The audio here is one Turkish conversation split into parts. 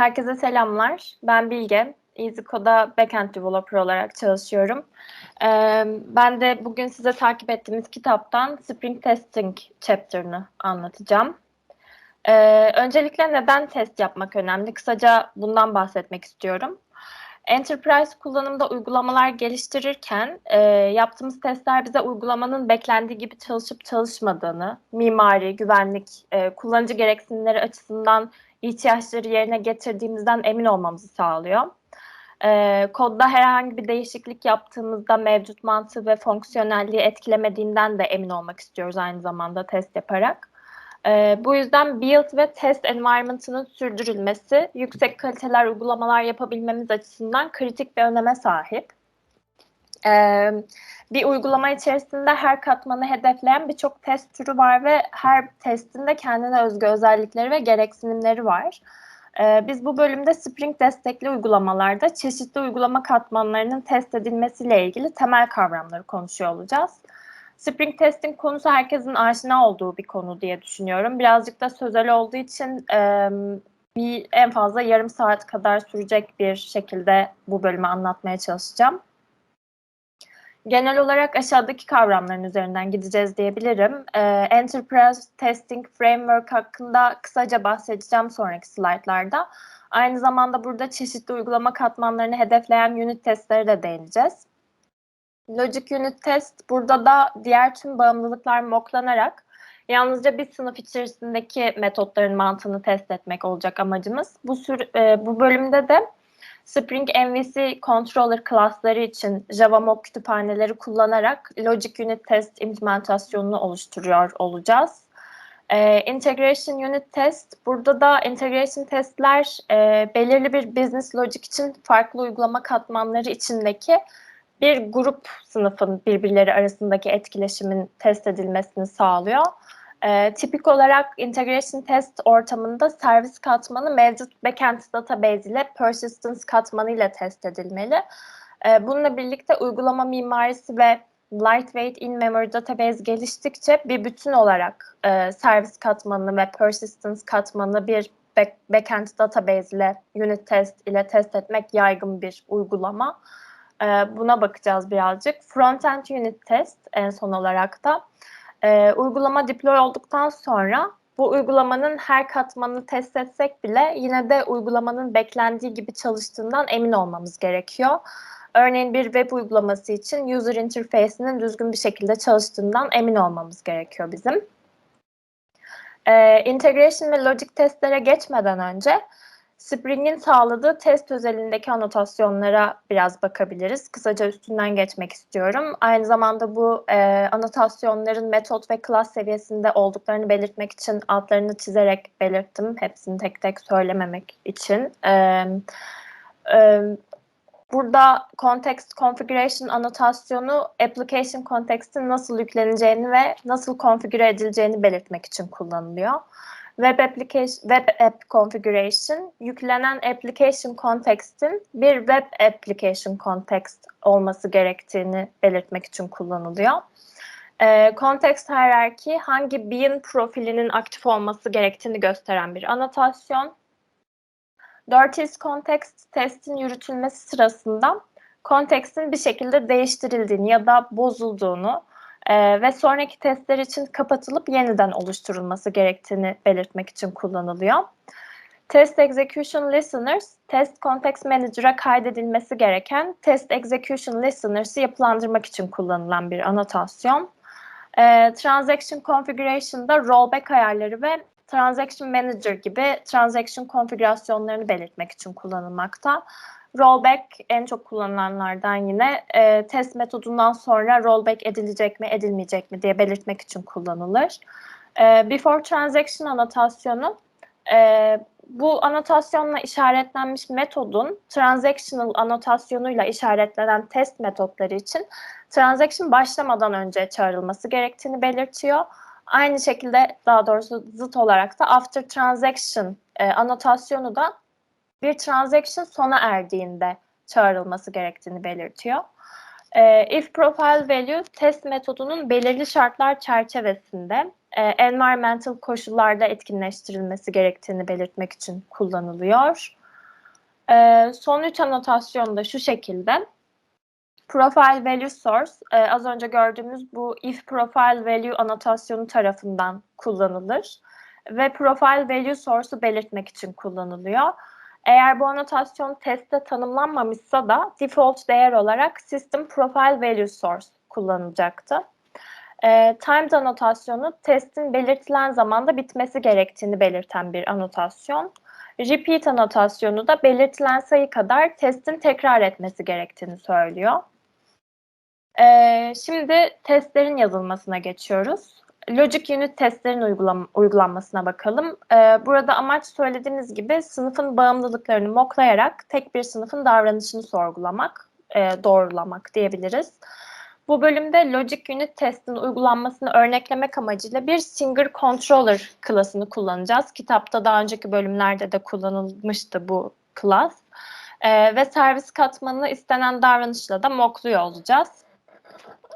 herkese selamlar. Ben Bilge. EasyCode'da backend developer olarak çalışıyorum. Ben de bugün size takip ettiğimiz kitaptan Spring Testing chapter'ını anlatacağım. Öncelikle neden test yapmak önemli? Kısaca bundan bahsetmek istiyorum. Enterprise kullanımda uygulamalar geliştirirken e, yaptığımız testler bize uygulamanın beklendiği gibi çalışıp çalışmadığını, mimari, güvenlik, e, kullanıcı gereksinimleri açısından ihtiyaçları yerine getirdiğimizden emin olmamızı sağlıyor. E, kodda herhangi bir değişiklik yaptığımızda mevcut mantığı ve fonksiyonelliği etkilemediğinden de emin olmak istiyoruz aynı zamanda test yaparak. E, bu yüzden build ve test environment'ının sürdürülmesi yüksek kaliteler uygulamalar yapabilmemiz açısından kritik bir öneme sahip. E, bir uygulama içerisinde her katmanı hedefleyen birçok test türü var ve her testin de kendine özgü özellikleri ve gereksinimleri var. Biz bu bölümde Spring destekli uygulamalarda çeşitli uygulama katmanlarının test edilmesiyle ilgili temel kavramları konuşuyor olacağız. Spring testing konusu herkesin aşina olduğu bir konu diye düşünüyorum. Birazcık da sözel olduğu için bir en fazla yarım saat kadar sürecek bir şekilde bu bölümü anlatmaya çalışacağım. Genel olarak aşağıdaki kavramların üzerinden gideceğiz diyebilirim. Ee, Enterprise Testing Framework hakkında kısaca bahsedeceğim sonraki slaytlarda. Aynı zamanda burada çeşitli uygulama katmanlarını hedefleyen unit testlere de değineceğiz. Logic Unit Test burada da diğer tüm bağımlılıklar moklanarak yalnızca bir sınıf içerisindeki metotların mantığını test etmek olacak amacımız. Bu, e, bu bölümde de Spring MVC Controller klasları için Java Mock kütüphaneleri kullanarak Logic Unit Test implementasyonunu oluşturuyor olacağız. Ee, integration Unit Test, burada da integration testler e, belirli bir business logic için farklı uygulama katmanları içindeki bir grup sınıfın birbirleri arasındaki etkileşimin test edilmesini sağlıyor. E, tipik olarak integration test ortamında servis katmanı mevcut backend database ile persistence katmanı ile test edilmeli. E, bununla birlikte uygulama mimarisi ve lightweight in-memory database geliştikçe bir bütün olarak e, servis katmanını ve persistence katmanını bir back backend database ile unit test ile test etmek yaygın bir uygulama. E, buna bakacağız birazcık. Frontend unit test en son olarak da e, uygulama deploy olduktan sonra bu uygulamanın her katmanını test etsek bile yine de uygulamanın beklendiği gibi çalıştığından emin olmamız gerekiyor. Örneğin bir web uygulaması için user interface'inin düzgün bir şekilde çalıştığından emin olmamız gerekiyor bizim. Ee, integration ve logic testlere geçmeden önce Spring'in sağladığı test özelindeki anotasyonlara biraz bakabiliriz. Kısaca üstünden geçmek istiyorum. Aynı zamanda bu e, anotasyonların metot ve klas seviyesinde olduklarını belirtmek için altlarını çizerek belirttim. Hepsini tek tek söylememek için. E, e, burada context configuration anotasyonu application context'in nasıl yükleneceğini ve nasıl konfigüre edileceğini belirtmek için kullanılıyor. Web application web app configuration yüklenen application context'in bir web application context olması gerektiğini belirtmek için kullanılıyor. E, context hierarchy hangi bean profilinin aktif olması gerektiğini gösteren bir anotasyon. Dirties context testin yürütülmesi sırasında kontekstin bir şekilde değiştirildiğini ya da bozulduğunu e, ve sonraki testler için kapatılıp yeniden oluşturulması gerektiğini belirtmek için kullanılıyor. Test Execution Listeners, Test Context Manager'a kaydedilmesi gereken Test Execution Listeners'ı yapılandırmak için kullanılan bir anotasyon. E, Transaction Configuration'da rollback ayarları ve Transaction Manager gibi transaction konfigürasyonlarını belirtmek için kullanılmakta. Rollback en çok kullanılanlardan yine e, test metodundan sonra rollback edilecek mi edilmeyecek mi diye belirtmek için kullanılır. E, before transaction anotasyonu e, bu anotasyonla işaretlenmiş metodun transactional anotasyonuyla işaretlenen test metotları için transaction başlamadan önce çağrılması gerektiğini belirtiyor. Aynı şekilde daha doğrusu zıt olarak da after transaction e, anotasyonu da bir transaction sona erdiğinde çağrılması gerektiğini belirtiyor. E, if profile value test metodunun belirli şartlar çerçevesinde e, environmental koşullarda etkinleştirilmesi gerektiğini belirtmek için kullanılıyor. E, son üç anotasyon da şu şekilde. Profile value source e, az önce gördüğümüz bu if profile value anotasyonu tarafından kullanılır ve profile value source'u belirtmek için kullanılıyor. Eğer bu anotasyon testte tanımlanmamışsa da default değer olarak system profile value source kullanılacaktı. E, timed anotasyonu testin belirtilen zamanda bitmesi gerektiğini belirten bir anotasyon. Repeat anotasyonu da belirtilen sayı kadar testin tekrar etmesi gerektiğini söylüyor. Ee, şimdi testlerin yazılmasına geçiyoruz. Logic Unit testlerin uygulam uygulanmasına bakalım. Ee, burada amaç söylediğimiz gibi sınıfın bağımlılıklarını moklayarak tek bir sınıfın davranışını sorgulamak, e, doğrulamak diyebiliriz. Bu bölümde Logic Unit testin uygulanmasını örneklemek amacıyla bir Singer Controller klasını kullanacağız. Kitapta daha önceki bölümlerde de kullanılmıştı bu klas. Ee, ve servis katmanını istenen davranışla da mokluyor olacağız.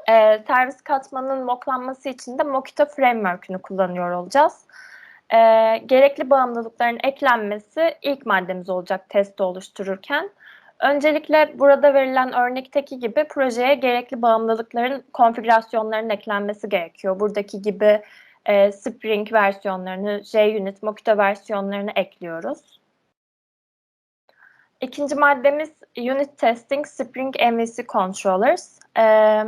Ee, servis katmanının moklanması için de Mockito Framework'ünü kullanıyor olacağız. Ee, gerekli bağımlılıkların eklenmesi ilk maddemiz olacak testi oluştururken. Öncelikle burada verilen örnekteki gibi projeye gerekli bağımlılıkların konfigürasyonlarının eklenmesi gerekiyor. Buradaki gibi e, Spring versiyonlarını, JUnit, Mockito versiyonlarını ekliyoruz. İkinci maddemiz Unit Testing Spring MVC Controllers. Ee,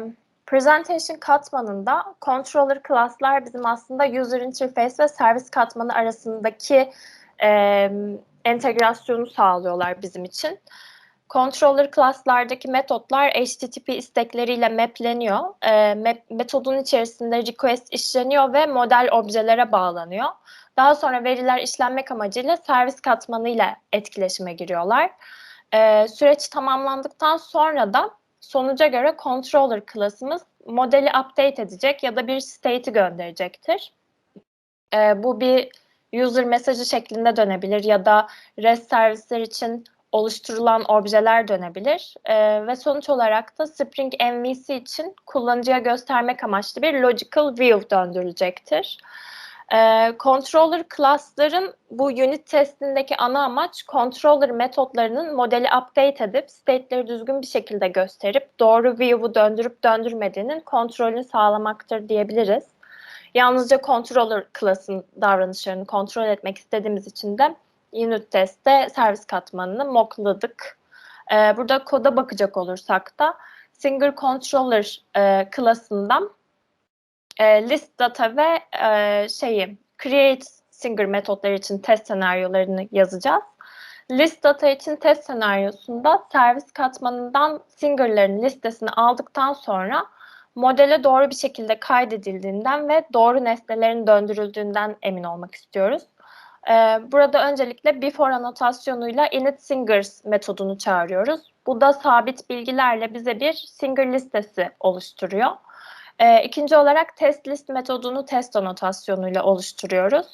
presentation katmanında controller class'lar bizim aslında user interface ve servis katmanı arasındaki e, entegrasyonu sağlıyorlar bizim için. Controller class'lardaki metotlar HTTP istekleriyle mapleniyor. E, map, metodun içerisinde request işleniyor ve model objelere bağlanıyor. Daha sonra veriler işlenmek amacıyla servis katmanı ile etkileşime giriyorlar. E, süreç tamamlandıktan sonra da sonuca göre controller klasımız modeli update edecek ya da bir state'i gönderecektir. E, bu bir user mesajı şeklinde dönebilir ya da REST servisler için oluşturulan objeler dönebilir e, ve sonuç olarak da Spring MVC için kullanıcıya göstermek amaçlı bir logical view döndürülecektir. E, controller class'ların bu unit testindeki ana amaç controller metotlarının modeli update edip state'leri düzgün bir şekilde gösterip doğru view'u döndürüp döndürmediğinin kontrolünü sağlamaktır diyebiliriz. Yalnızca controller class'ın davranışlarını kontrol etmek istediğimiz için de unit testte servis katmanını mockladık. Ee, burada koda bakacak olursak da Singer Controller e, klasından e, list data ve e, şeyi create Singer metotları için test senaryolarını yazacağız. List data için test senaryosunda servis katmanından Singer'ların listesini aldıktan sonra modele doğru bir şekilde kaydedildiğinden ve doğru nesnelerin döndürüldüğünden emin olmak istiyoruz. Ee, burada öncelikle before anotasyonuyla init singers metodunu çağırıyoruz. Bu da sabit bilgilerle bize bir singer listesi oluşturuyor. Ee, ikinci olarak test list metodunu test anotasyonuyla oluşturuyoruz.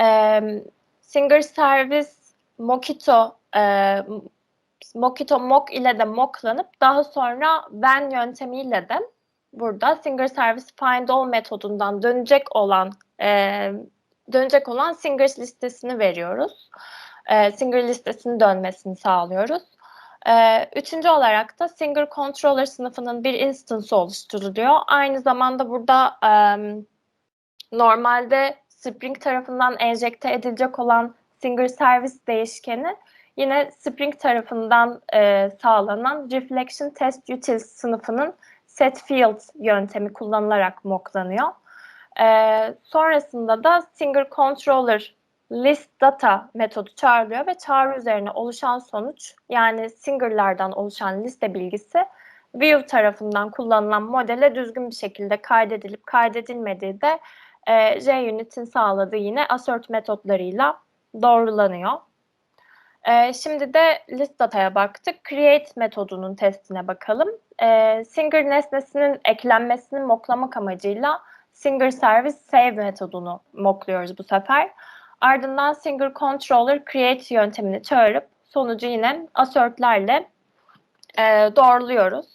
Ee, singer service Mockito e, Mockito mock ile de mocklanıp daha sonra when yöntemiyle de burada singer service find all metodundan dönecek olan e, dönecek olan singers listesini veriyoruz. E, singer listesinin dönmesini sağlıyoruz. E, üçüncü olarak da singer controller sınıfının bir instance oluşturuluyor. Aynı zamanda burada e, normalde Spring tarafından enjekte edilecek olan singer service değişkeni yine Spring tarafından e, sağlanan reflection test utils sınıfının set field yöntemi kullanılarak mocklanıyor. E, sonrasında da Singer Controller list data metodu çağrılıyor ve çağrı üzerine oluşan sonuç yani Singer'lardan oluşan liste bilgisi View tarafından kullanılan modele düzgün bir şekilde kaydedilip kaydedilmediği de e, JUnit'in sağladığı yine assert metotlarıyla doğrulanıyor. E, şimdi de list data'ya baktık. Create metodunun testine bakalım. E, Singer nesnesinin eklenmesini moklamak amacıyla Singer Service Save metodunu mockluyoruz bu sefer. Ardından Singer Controller Create yöntemini çağırıp sonucu yine assertlerle e, doğruluyoruz.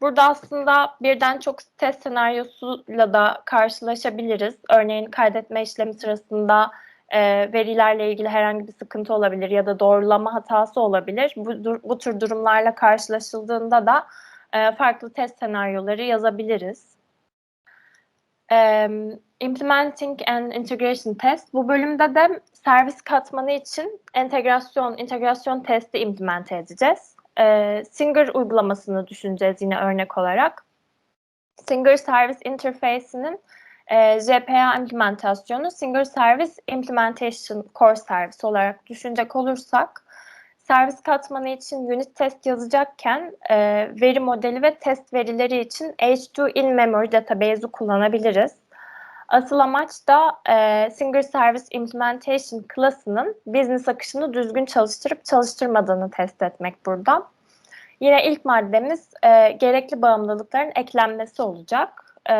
Burada aslında birden çok test senaryosuyla da karşılaşabiliriz. Örneğin kaydetme işlemi sırasında e, verilerle ilgili herhangi bir sıkıntı olabilir ya da doğrulama hatası olabilir. Bu, bu tür durumlarla karşılaşıldığında da e, farklı test senaryoları yazabiliriz. Em, Implementing and Integration Test. Bu bölümde de servis katmanı için entegrasyon, integrasyon testi implemente edeceğiz. E, Singer uygulamasını düşüneceğiz yine örnek olarak. Singer Service Interface'inin e, JPA implementasyonu Singer Service Implementation Core Service olarak düşünecek olursak servis katmanı için unit test yazacakken e, veri modeli ve test verileri için H2 in-memory database'i kullanabiliriz. Asıl amaç da e, Singer Service Implementation class'ının business akışını düzgün çalıştırıp çalıştırmadığını test etmek burada. Yine ilk maddemiz e, gerekli bağımlılıkların eklenmesi olacak. E,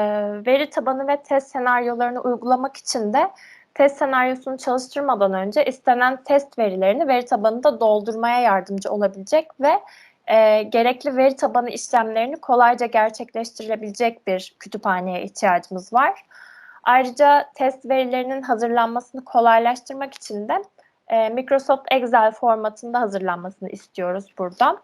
veri tabanı ve test senaryolarını uygulamak için de test senaryosunu çalıştırmadan önce istenen test verilerini veri tabanında doldurmaya yardımcı olabilecek ve e, gerekli veri tabanı işlemlerini kolayca gerçekleştirilebilecek bir kütüphaneye ihtiyacımız var. Ayrıca test verilerinin hazırlanmasını kolaylaştırmak için de e, Microsoft Excel formatında hazırlanmasını istiyoruz burada.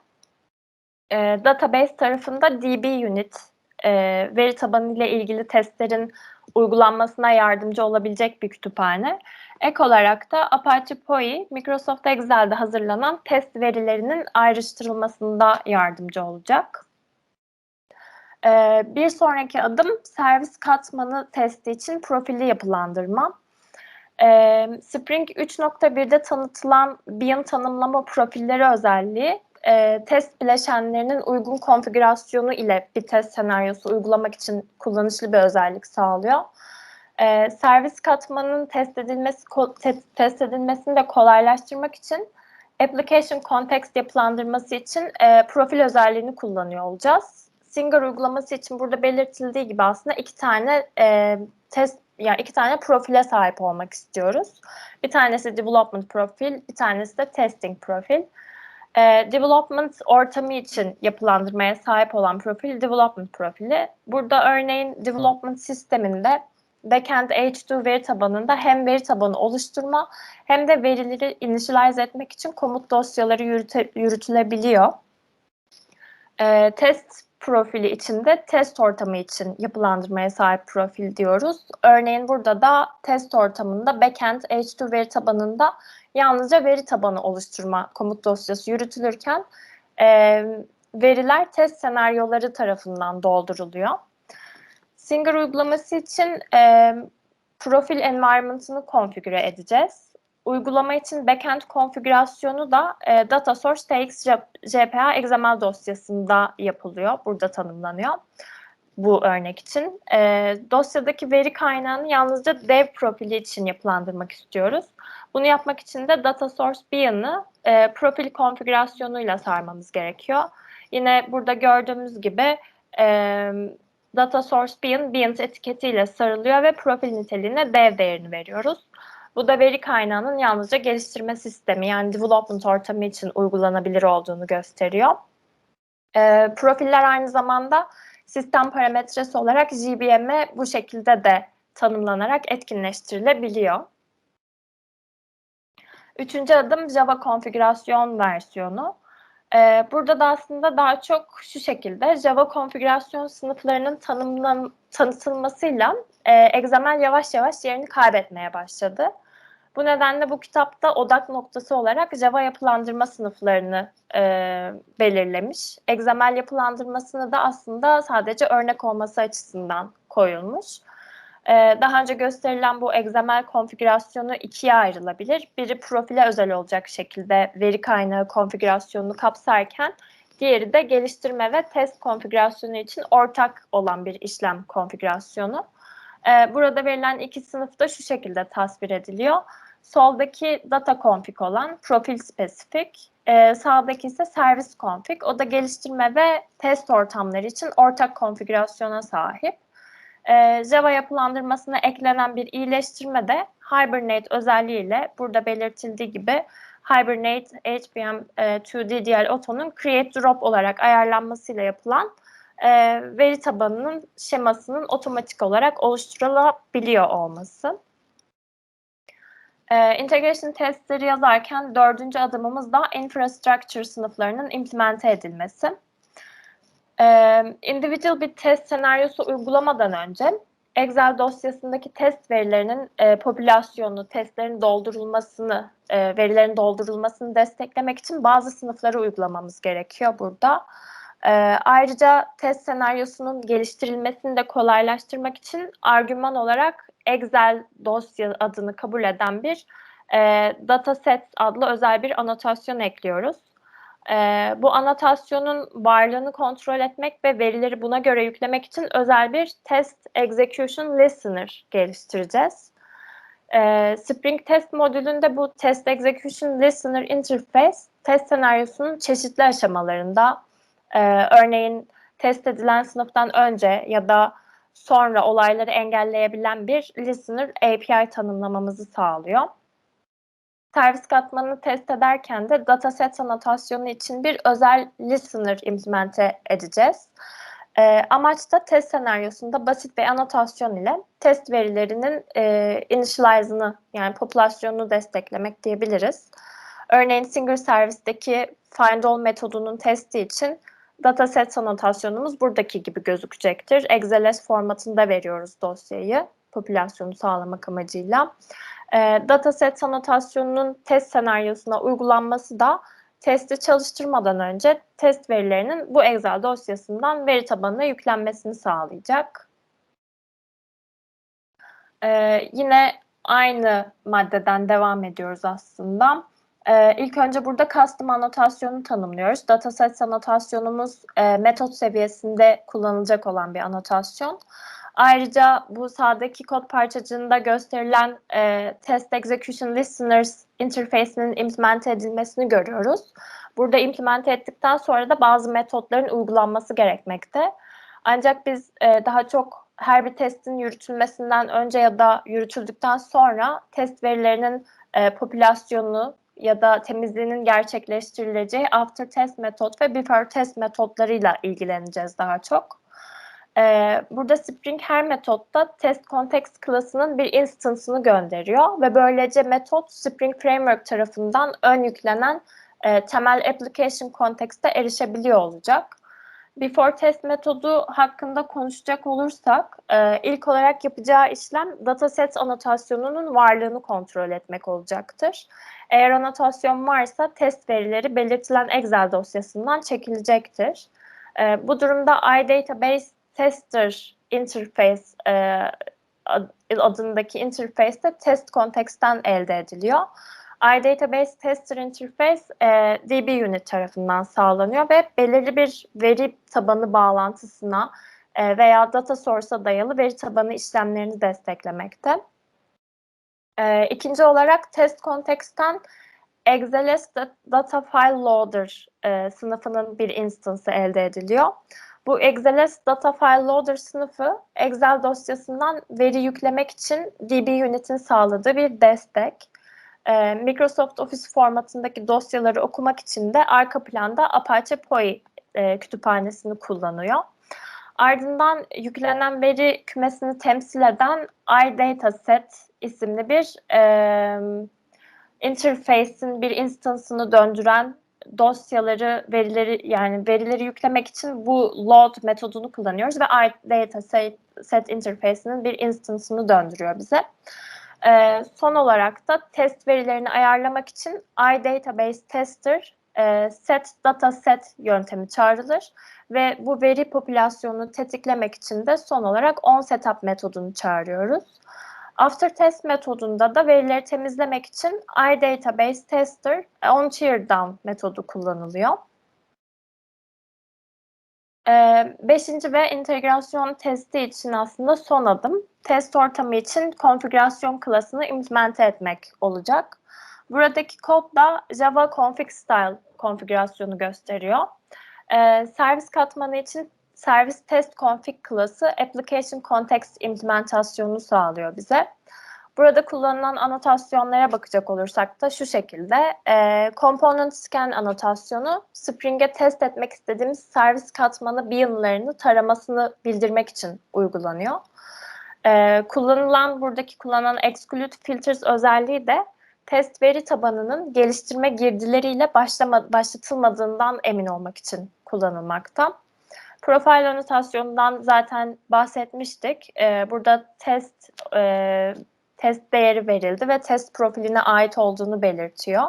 E, database tarafında DB Unit e, veri tabanı ile ilgili testlerin uygulanmasına yardımcı olabilecek bir kütüphane. Ek olarak da Apache POI, Microsoft Excel'de hazırlanan test verilerinin ayrıştırılmasında yardımcı olacak. Ee, bir sonraki adım servis katmanı testi için profili yapılandırma. Ee, Spring 3.1'de tanıtılan BIM tanımlama profilleri özelliği e, test bileşenlerinin uygun konfigürasyonu ile bir test senaryosu uygulamak için kullanışlı bir özellik sağlıyor. E, servis katmanının test edilmesi te, test edilmesini de kolaylaştırmak için application context yapılandırması için e, profil özelliğini kullanıyor olacağız. Singer uygulaması için burada belirtildiği gibi aslında iki tane e, test yani iki tane profile sahip olmak istiyoruz. Bir tanesi development profil, bir tanesi de testing profil. E, development ortamı için yapılandırmaya sahip olan profil development profili. Burada örneğin development sisteminde backend H2 veri tabanında hem veri tabanı oluşturma hem de verileri initialize etmek için komut dosyaları yürüte, yürütülebiliyor. E, test profili içinde test ortamı için yapılandırmaya sahip profil diyoruz. Örneğin burada da test ortamında backend H2 veri tabanında yalnızca veri tabanı oluşturma komut dosyası yürütülürken e, veriler test senaryoları tarafından dolduruluyor. Singer uygulaması için e, profil environment'ını konfigüre edeceğiz. Uygulama için backend konfigürasyonu da e, data tx jpa xml dosyasında yapılıyor. Burada tanımlanıyor bu örnek için. E, dosyadaki veri kaynağını yalnızca dev profili için yapılandırmak istiyoruz. Bunu yapmak için de data source biya'nı e, profil konfigürasyonuyla sarmamız gerekiyor. Yine burada gördüğümüz gibi e, data source bean, beans etiketiyle sarılıyor ve profil niteliğine dev değerini veriyoruz. Bu da veri kaynağının yalnızca geliştirme sistemi yani development ortamı için uygulanabilir olduğunu gösteriyor. E, profiller aynı zamanda sistem parametresi olarak JVM'e bu şekilde de tanımlanarak etkinleştirilebiliyor. Üçüncü adım Java konfigürasyon versiyonu. Ee, burada da aslında daha çok şu şekilde Java konfigürasyon sınıflarının tanımlan tanıtılmasıyla e, XML yavaş yavaş yerini kaybetmeye başladı. Bu nedenle bu kitapta odak noktası olarak Java yapılandırma sınıflarını e, belirlemiş. XML yapılandırmasını da aslında sadece örnek olması açısından koyulmuş. E, daha önce gösterilen bu XML konfigürasyonu ikiye ayrılabilir. Biri profile özel olacak şekilde veri kaynağı konfigürasyonunu kapsarken diğeri de geliştirme ve test konfigürasyonu için ortak olan bir işlem konfigürasyonu. E, burada verilen iki sınıf da şu şekilde tasvir ediliyor. Soldaki data config olan profil spesifik, e, sağdaki ise servis config. O da geliştirme ve test ortamları için ortak konfigürasyona sahip. E, Java yapılandırmasına eklenen bir iyileştirme de Hibernate özelliğiyle burada belirtildiği gibi Hibernate HBM e, 2DDL Auto'nun Create Drop olarak ayarlanmasıyla yapılan e, veri tabanının şemasının otomatik olarak oluşturulabiliyor olması. Ee, integration testleri yazarken dördüncü adımımız da infrastructure sınıflarının implemente edilmesi. Ee, individual bir test senaryosu uygulamadan önce Excel dosyasındaki test verilerinin e, popülasyonu, testlerin doldurulmasını, e, verilerin doldurulmasını desteklemek için bazı sınıfları uygulamamız gerekiyor burada. E, ayrıca test senaryosunun geliştirilmesini de kolaylaştırmak için argüman olarak Excel dosya adını kabul eden bir e, dataset adlı özel bir anotasyon ekliyoruz. E, bu anotasyonun varlığını kontrol etmek ve verileri buna göre yüklemek için özel bir Test Execution Listener geliştireceğiz. E, Spring Test modülünde bu Test Execution Listener Interface test senaryosunun çeşitli aşamalarında e, örneğin test edilen sınıftan önce ya da sonra olayları engelleyebilen bir listener API tanımlamamızı sağlıyor. Servis katmanını test ederken de dataset anotasyonu için bir özel listener implemente edeceğiz. E, amaç da test senaryosunda basit bir anotasyon ile test verilerinin e, initialize'ını yani popülasyonunu desteklemek diyebiliriz. Örneğin single service'deki find all metodunun testi için dataset anotasyonumuz buradaki gibi gözükecektir. XLS formatında veriyoruz dosyayı popülasyonu sağlamak amacıyla. E, dataset anotasyonunun test senaryosuna uygulanması da testi çalıştırmadan önce test verilerinin bu Excel dosyasından veri tabanına yüklenmesini sağlayacak. E, yine aynı maddeden devam ediyoruz aslında. Ee, ilk önce burada custom anotasyonu tanımlıyoruz. Dataset anotasyonumuz e, metot seviyesinde kullanılacak olan bir anotasyon. Ayrıca bu sağdaki kod parçacığında gösterilen e, Test Execution Listeners interface'inin implemente edilmesini görüyoruz. Burada implemente ettikten sonra da bazı metotların uygulanması gerekmekte. Ancak biz e, daha çok her bir testin yürütülmesinden önce ya da yürütüldükten sonra test verilerinin e, popülasyonunu ya da temizliğinin gerçekleştirileceği after test metot ve before test metotlarıyla ilgileneceğiz daha çok. Ee, burada Spring her metotta test context klasının bir instance'ını gönderiyor ve böylece metot Spring Framework tarafından ön yüklenen e, temel application context'e erişebiliyor olacak. Before test metodu hakkında konuşacak olursak e, ilk olarak yapacağı işlem dataset anotasyonunun varlığını kontrol etmek olacaktır. Eğer anotasyon varsa test verileri belirtilen Excel dosyasından çekilecektir. E, bu durumda iDatabase Tester Interface e, adındaki interface'te test konteksten elde ediliyor. iDatabase Tester Interface e, DB Unit tarafından sağlanıyor ve belirli bir veri tabanı bağlantısına e, veya data source'a dayalı veri tabanı işlemlerini desteklemekte. E, ikinci olarak test konteksten XLS Data File Loader e, sınıfının bir instansı elde ediliyor. Bu XLS Data File Loader sınıfı Excel dosyasından veri yüklemek için DB Unit'in sağladığı bir destek. Ee, Microsoft Office formatındaki dosyaları okumak için de arka planda Apache POI e, kütüphanesini kullanıyor. Ardından yüklenen veri kümesini temsil eden iDataSet isimli bir e, interface'in bir instansını döndüren dosyaları, verileri yani verileri yüklemek için bu load metodunu kullanıyoruz ve iDataSet set interface'inin bir instansını döndürüyor bize. Ee, son olarak da test verilerini ayarlamak için iDatabase Tester e, set dataset yöntemi çağrılır ve bu veri popülasyonunu tetiklemek için de son olarak onSetup metodunu çağırıyoruz. After test metodunda da verileri temizlemek için iDatabase Tester on Teardown metodu kullanılıyor. Ee, beşinci ve integrasyon testi için aslında son adım test ortamı için konfigürasyon klasını implemente etmek olacak. Buradaki kod da Java config style konfigürasyonu gösteriyor. Ee, servis katmanı için servis test config klası application context implementasyonu sağlıyor bize. Burada kullanılan anotasyonlara bakacak olursak da şu şekilde e, component scan anotasyonu Spring'e test etmek istediğimiz servis katmanı biyomlarını taramasını bildirmek için uygulanıyor. E, kullanılan buradaki kullanılan exclude filters özelliği de test veri tabanının geliştirme girdileriyle başlama, başlatılmadığından emin olmak için kullanılmakta. Profil anotasyonundan zaten bahsetmiştik. Ee, burada test e, test değeri verildi ve test profiline ait olduğunu belirtiyor.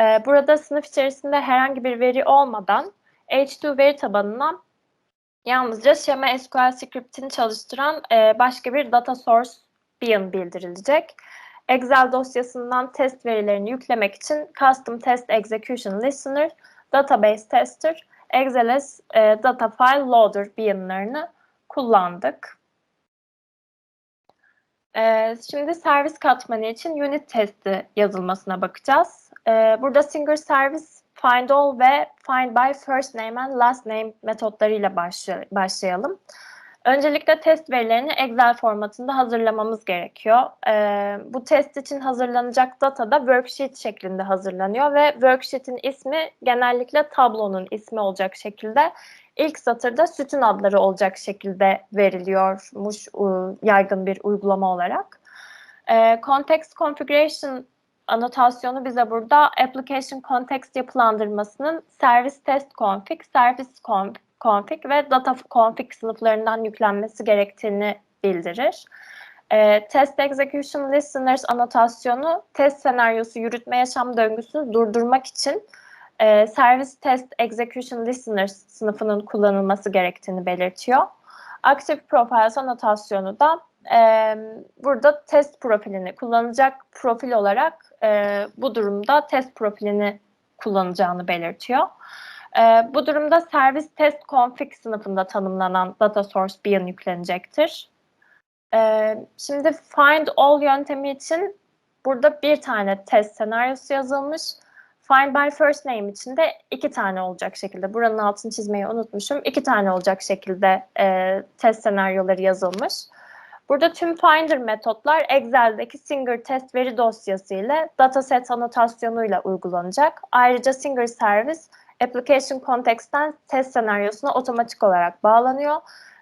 Ee, burada sınıf içerisinde herhangi bir veri olmadan H2 veri tabanına yalnızca Schema SQL script'ini çalıştıran e, başka bir data source bean bildirilecek. Excel dosyasından test verilerini yüklemek için Custom Test Execution Listener, Database Tester, XLS e, Data File Loader beanlarını kullandık. E, şimdi servis katmanı için unit testi yazılmasına bakacağız. E, burada single service find all ve find by first name and last name metotlarıyla başlayalım. Öncelikle test verilerini Excel formatında hazırlamamız gerekiyor. Ee, bu test için hazırlanacak data da worksheet şeklinde hazırlanıyor ve worksheet'in ismi genellikle tablonun ismi olacak şekilde ilk satırda sütun adları olacak şekilde veriliyormuş yaygın bir uygulama olarak. Ee, context configuration anotasyonu bize burada application context yapılandırmasının service test config, service config ve data config sınıflarından yüklenmesi gerektiğini bildirir. E, test execution listeners anotasyonu test senaryosu yürütme yaşam döngüsünü durdurmak için e, service test execution listeners sınıfının kullanılması gerektiğini belirtiyor. Active profiles anotasyonu da e, burada test profilini kullanacak profil olarak e, bu durumda test profilini kullanacağını belirtiyor. E, bu durumda servis test config sınıfında tanımlanan data source bean yüklenecektir. E, şimdi find all yöntemi için burada bir tane test senaryosu yazılmış. Find by first name için de iki tane olacak şekilde, buranın altını çizmeyi unutmuşum, iki tane olacak şekilde e, test senaryoları yazılmış. Burada tüm Finder metotlar Excel'deki Singer test veri dosyası ile dataset anotasyonuyla uygulanacak. Ayrıca Singer Service application context'ten test senaryosuna otomatik olarak bağlanıyor.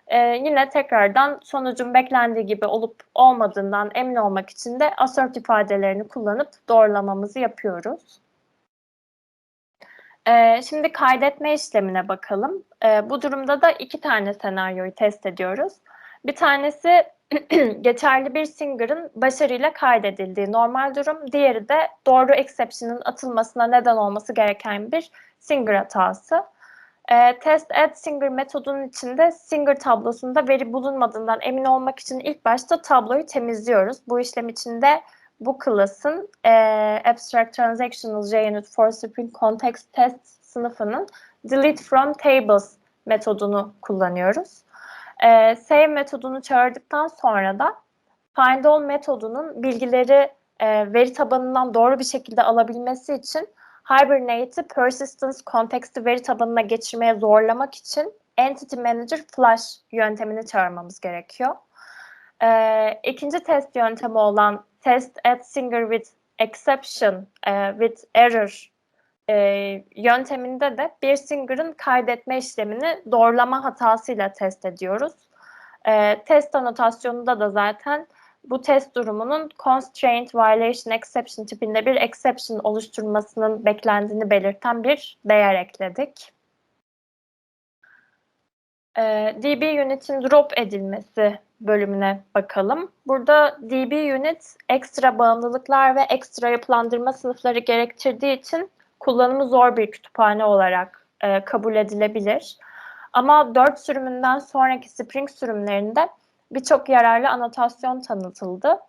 Ee, yine tekrardan sonucun beklendiği gibi olup olmadığından emin olmak için de assert ifadelerini kullanıp doğrulamamızı yapıyoruz. Ee, şimdi kaydetme işlemine bakalım. Ee, bu durumda da iki tane senaryoyu test ediyoruz. Bir tanesi geçerli bir singer'ın başarıyla kaydedildiği normal durum. Diğeri de doğru exception'ın atılmasına neden olması gereken bir Singer hatası. E, test add Singer metodunun içinde Singer tablosunda veri bulunmadığından emin olmak için ilk başta tabloyu temizliyoruz. Bu işlem içinde bu class'ın e, Abstract Transactional JUnit for Spring Context Test sınıfının Delete from Tables metodunu kullanıyoruz. E, save metodunu çağırdıktan sonra da find all metodunun bilgileri e, veri tabanından doğru bir şekilde alabilmesi için Hibernate'i persistence konteksti veri tabanına geçirmeye zorlamak için Entity Manager Flush yöntemini çağırmamız gerekiyor. Ee, ikinci test yöntemi olan Test at Singer with Exception e, with Error e, yönteminde de bir singer'ın kaydetme işlemini doğrulama hatasıyla test ediyoruz. E, test anotasyonunda da zaten bu test durumunun constraint violation exception tipinde bir exception oluşturmasının beklendiğini belirten bir değer ekledik. Ee, DB Unit'in drop edilmesi bölümüne bakalım. Burada DB Unit ekstra bağımlılıklar ve ekstra yapılandırma sınıfları gerektirdiği için kullanımı zor bir kütüphane olarak e, kabul edilebilir. Ama 4 sürümünden sonraki Spring sürümlerinde birçok yararlı anotasyon tanıtıldı.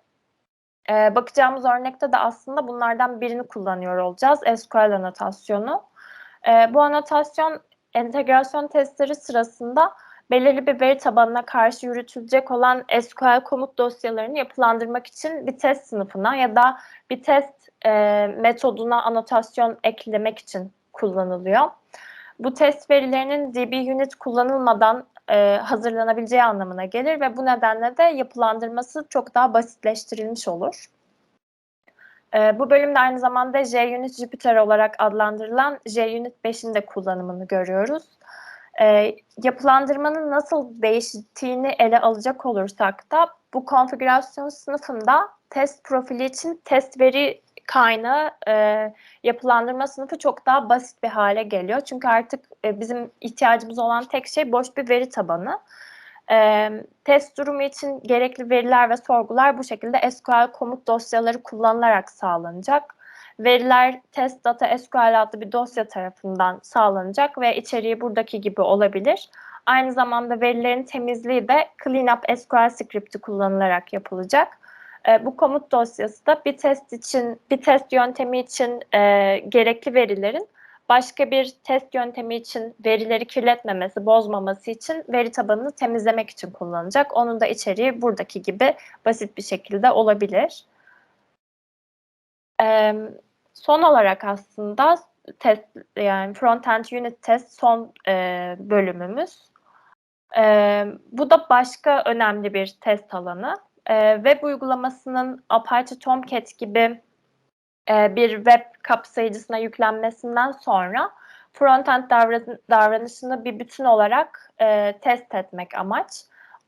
Ee, bakacağımız örnekte de aslında bunlardan birini kullanıyor olacağız. SQL anotasyonu. Ee, bu anotasyon entegrasyon testleri sırasında belirli bir veri tabanına karşı yürütülecek olan SQL komut dosyalarını yapılandırmak için bir test sınıfına ya da bir test e, metoduna anotasyon eklemek için kullanılıyor. Bu test verilerinin DB Unit kullanılmadan e, hazırlanabileceği anlamına gelir ve bu nedenle de yapılandırması çok daha basitleştirilmiş olur. E, bu bölümde aynı zamanda JUnit Jupyter olarak adlandırılan JUnit 5'in de kullanımını görüyoruz. E, yapılandırmanın nasıl değiştiğini ele alacak olursak da bu konfigürasyon sınıfında test profili için test veri kaynağı e, yapılandırma sınıfı çok daha basit bir hale geliyor. Çünkü artık e, bizim ihtiyacımız olan tek şey boş bir veri tabanı. E, test durumu için gerekli veriler ve sorgular bu şekilde SQL komut dosyaları kullanılarak sağlanacak. Veriler test data SQL adlı bir dosya tarafından sağlanacak ve içeriği buradaki gibi olabilir. Aynı zamanda verilerin temizliği de cleanup SQL script'i kullanılarak yapılacak. E, bu komut dosyası da bir test için, bir test yöntemi için e, gerekli verilerin başka bir test yöntemi için verileri kirletmemesi, bozmaması için veri tabanını temizlemek için kullanılacak. Onun da içeriği buradaki gibi basit bir şekilde olabilir. E, son olarak aslında test yani front-end unit test son e, bölümümüz. E, bu da başka önemli bir test alanı. E, web uygulamasının Apache Tomcat gibi e, bir web kapsayıcısına yüklenmesinden sonra frontend davran davranışını bir bütün olarak e, test etmek amaç.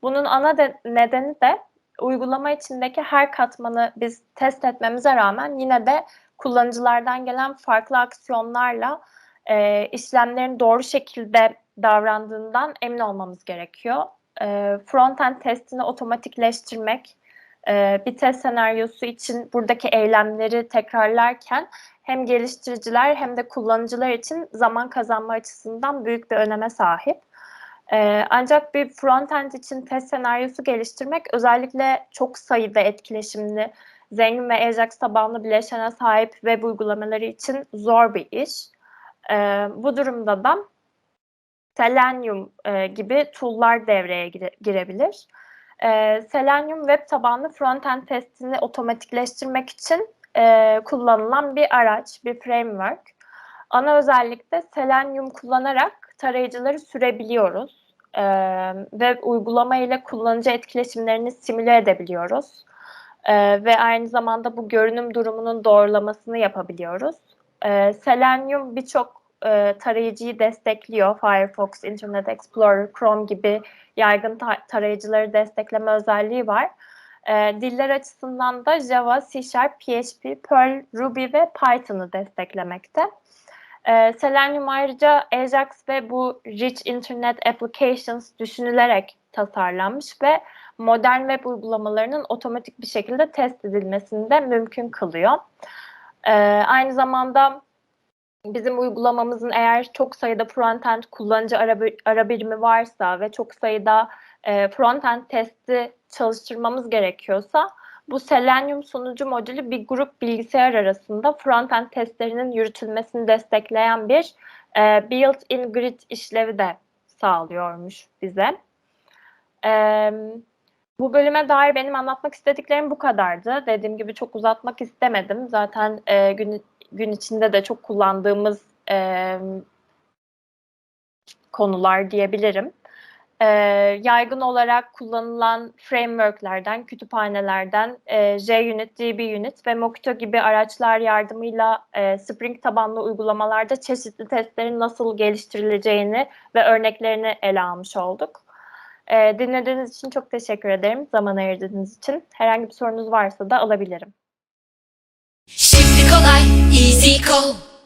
Bunun ana de, nedeni de uygulama içindeki her katmanı biz test etmemize rağmen yine de kullanıcılardan gelen farklı aksiyonlarla e, işlemlerin doğru şekilde davrandığından emin olmamız gerekiyor. E, frontend testini otomatikleştirmek, e, bir test senaryosu için buradaki eylemleri tekrarlarken hem geliştiriciler hem de kullanıcılar için zaman kazanma açısından büyük bir öneme sahip. Ee, ancak bir frontend için test senaryosu geliştirmek özellikle çok sayıda etkileşimli, zengin ve Ajax tabanlı bileşene sahip web uygulamaları için zor bir iş. Ee, bu durumda da Selenium e, gibi tool'lar devreye gire, girebilir. E, Selenium web tabanlı frontend testini otomatikleştirmek için e, kullanılan bir araç, bir framework. Ana özellik de Selenium kullanarak tarayıcıları sürebiliyoruz. E, ve uygulama ile kullanıcı etkileşimlerini simüle edebiliyoruz. E, ve aynı zamanda bu görünüm durumunun doğrulamasını yapabiliyoruz. E, Selenium birçok e, tarayıcıyı destekliyor. Firefox, Internet Explorer, Chrome gibi yaygın ta- tarayıcıları destekleme özelliği var. E, diller açısından da Java, C Sharp, PHP, Perl, Ruby ve Python'ı desteklemekte. E, Selenium ayrıca Ajax ve bu Rich Internet Applications düşünülerek tasarlanmış ve modern web uygulamalarının otomatik bir şekilde test edilmesini de mümkün kılıyor. E, aynı zamanda bizim uygulamamızın eğer çok sayıda frontend kullanıcı ara, ara birimi varsa ve çok sayıda e, frontend testi çalıştırmamız gerekiyorsa bu Selenium sunucu modülü bir grup bilgisayar arasında frontend testlerinin yürütülmesini destekleyen bir e, built-in grid işlevi de sağlıyormuş bize. E, bu bölüme dair benim anlatmak istediklerim bu kadardı. Dediğim gibi çok uzatmak istemedim. Zaten e, gün, gün içinde de çok kullandığımız e, konular diyebilirim. E, yaygın olarak kullanılan frameworklerden, kütüphanelerden e, JUnit, DBUnit ve Mockito gibi araçlar yardımıyla e, Spring tabanlı uygulamalarda çeşitli testlerin nasıl geliştirileceğini ve örneklerini ele almış olduk. Dinlediğiniz için çok teşekkür ederim. Zaman ayırdığınız için. Herhangi bir sorunuz varsa da alabilirim. Nico.